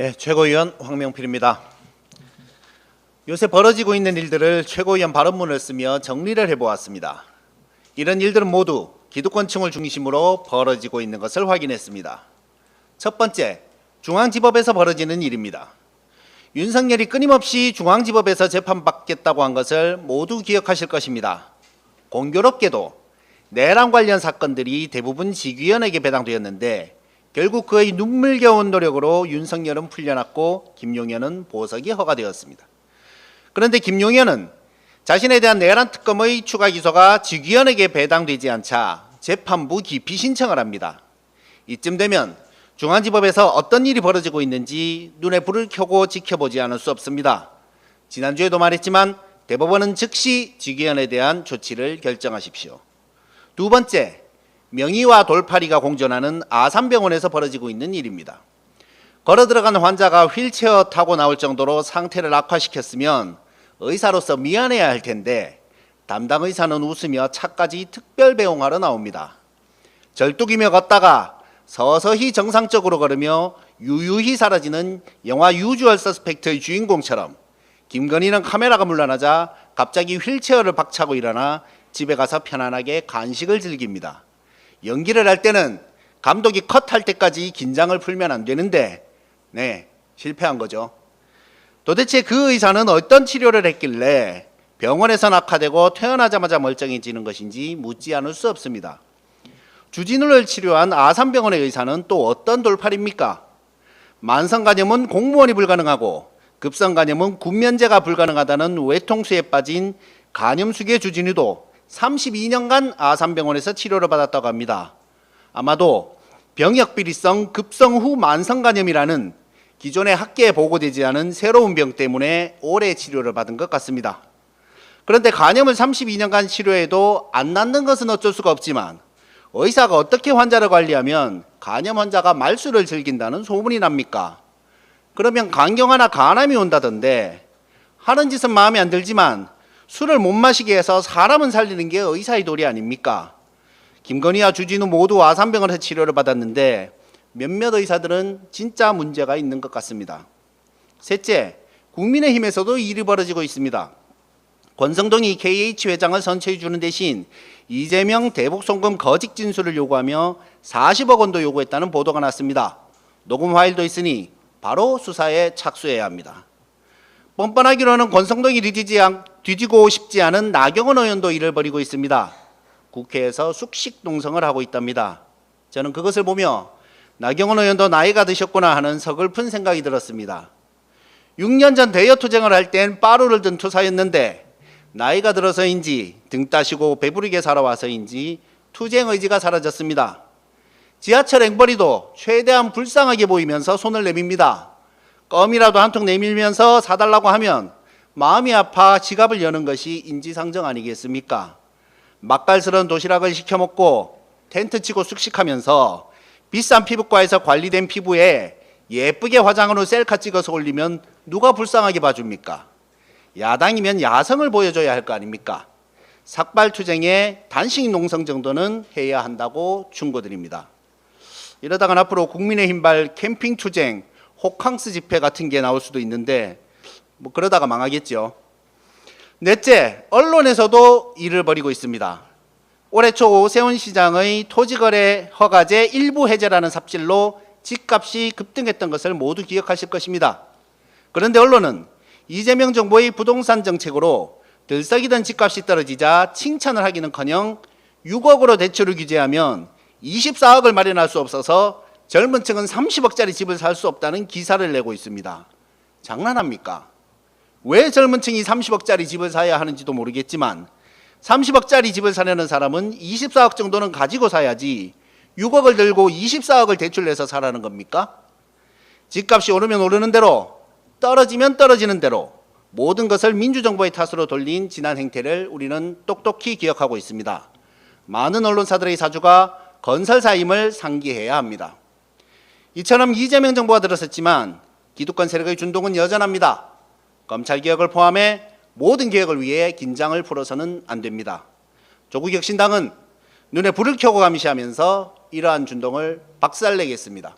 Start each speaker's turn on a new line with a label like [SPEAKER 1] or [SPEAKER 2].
[SPEAKER 1] 예, 최고위원 황명필입니다. 요새 벌어지고 있는 일들을 최고위원 발언문을 쓰며 정리를 해보았습니다. 이런 일들은 모두 기득권층을 중심으로 벌어지고 있는 것을 확인했습니다. 첫 번째, 중앙지법에서 벌어지는 일입니다. 윤석열이 끊임없이 중앙지법에서 재판받겠다고 한 것을 모두 기억하실 것입니다. 공교롭게도 내란 관련 사건들이 대부분 지귀현에게 배당되었는데 결국 그의 눈물겨운 노력으로 윤석열은 풀려났고 김용현은 보석이 허가되었습니다. 그런데 김용현은 자신에 대한 내란 특검의 추가 기소가 지귀현에게 배당되지 않자 재판부 기피 신청을 합니다. 이쯤 되면 중앙지법에서 어떤 일이 벌어지고 있는지 눈에 불을 켜고 지켜보지 않을 수 없습니다. 지난주에도 말했지만 대법원은 즉시 지귀현에 대한 조치를 결정하십시오. 두 번째, 명의와 돌팔이가 공존하는 아산병원에서 벌어지고 있는 일입니다. 걸어 들어간 환자가 휠체어 타고 나올 정도로 상태를 악화시켰으면 의사로서 미안해야 할 텐데 담당 의사는 웃으며 차까지 특별 배웅하러 나옵니다. 절뚝이며 걷다가 서서히 정상적으로 걸으며 유유히 사라지는 영화 유주얼 서스펙트의 주인공처럼 김건희는 카메라가 물러나자 갑자기 휠체어를 박차고 일어나 집에 가서 편안하게 간식을 즐깁니다. 연기를 할 때는 감독이 컷할 때까지 긴장을 풀면 안 되는데 네, 실패한 거죠. 도대체 그 의사는 어떤 치료를 했길래 병원에서 낙하되고 태어나자마자 멀쩡해지는 것인지 묻지 않을 수 없습니다. 주진우를 치료한 아산병원의 의사는 또 어떤 돌팔입니까? 만성 간염은 공무원이 불가능하고 급성 간염은 군면제가 불가능하다는 외통수에 빠진 간염수계 주진우도 32년간 아산병원에서 치료를 받았다고 합니다. 아마도 병역 비리성 급성 후 만성 간염이라는 기존의 학계에 보고되지 않은 새로운 병 때문에 오래 치료를 받은 것 같습니다. 그런데 간염을 32년간 치료해도 안 낫는 것은 어쩔 수가 없지만 의사가 어떻게 환자를 관리하면 간염 환자가 말수를 즐긴다는 소문이 납니까? 그러면 간경화나 간암이 온다던데 하는 짓은 마음에 안 들지만 술을 못 마시게 해서 사람은 살리는 게 의사의 도리 아닙니까? 김건희와 주진우 모두 아산병원에서 치료를 받았는데 몇몇 의사들은 진짜 문제가 있는 것 같습니다. 셋째, 국민의힘에서도 일이 벌어지고 있습니다. 권성동이 KH 회장을 선처해 주는 대신 이재명 대북 송금 거짓 진술을 요구하며 40억 원도 요구했다는 보도가 났습니다. 녹음 파일도 있으니 바로 수사에 착수해야 합니다. 뻔뻔하기로는 권성동이 않, 뒤지고 싶지 않은 나경원 의원도 일을 벌이고 있습니다. 국회에서 숙식 농성을 하고 있답니다. 저는 그것을 보며 나경원 의원도 나이가 드셨구나 하는 서글픈 생각이 들었습니다. 6년 전 대여 투쟁을 할 땐 빠루를 든 투사였는데 나이가 들어서인지 등 따시고 배부르게 살아와서인지 투쟁 의지가 사라졌습니다. 지하철 앵벌이도 최대한 불쌍하게 보이면서 손을 내밉니다. 껌이라도 한 통 내밀면서 사달라고 하면 마음이 아파 지갑을 여는 것이 인지상정 아니겠습니까? 맛깔스러운 도시락을 시켜 먹고 텐트 치고 숙식하면서 비싼 피부과에서 관리된 피부에 예쁘게 화장으로 셀카 찍어서 올리면 누가 불쌍하게 봐줍니까? 야당이면 야성을 보여줘야 할 거 아닙니까? 삭발투쟁에 단식 농성 정도는 해야 한다고 충고드립니다. 이러다간 앞으로 국민의힘발 캠핑투쟁, 호캉스 집회 같은 게 나올 수도 있는데 뭐 그러다가 망하겠죠. 넷째, 언론에서도 일을 벌이고 있습니다. 올해 초 오세훈 시장의 토지거래 허가제 일부 해제라는 삽질로 집값이 급등했던 것을 모두 기억하실 것입니다. 그런데 언론은 이재명 정부의 부동산 정책으로 들썩이던 집값이 떨어지자 칭찬을 하기는커녕 6억으로 대출을 규제하면 24억을 마련할 수 없어서 젊은 층은 30억짜리 집을 살 수 없다는 기사를 내고 있습니다. 장난합니까? 왜 젊은 층이 30억짜리 집을 사야 하는지도 모르겠지만 30억짜리 집을 사려는 사람은 24억 정도는 가지고 사야지 6억을 들고 24억을 대출내서 사라는 겁니까? 집값이 오르면 오르는 대로 떨어지면 떨어지는 대로 모든 것을 민주정부의 탓으로 돌린 지난 행태를 우리는 똑똑히 기억하고 있습니다. 많은 언론사들의 사주가 건설사임을 상기해야 합니다. 이처럼 이재명 정부가 들어섰지만 기득권 세력의 준동은 여전합니다. 검찰 개혁을 포함해 모든 개혁을 위해 긴장을 풀어서는 안 됩니다. 조국 혁신당은 눈에 불을 켜고 감시하면서 이러한 준동을 박살내겠습니다.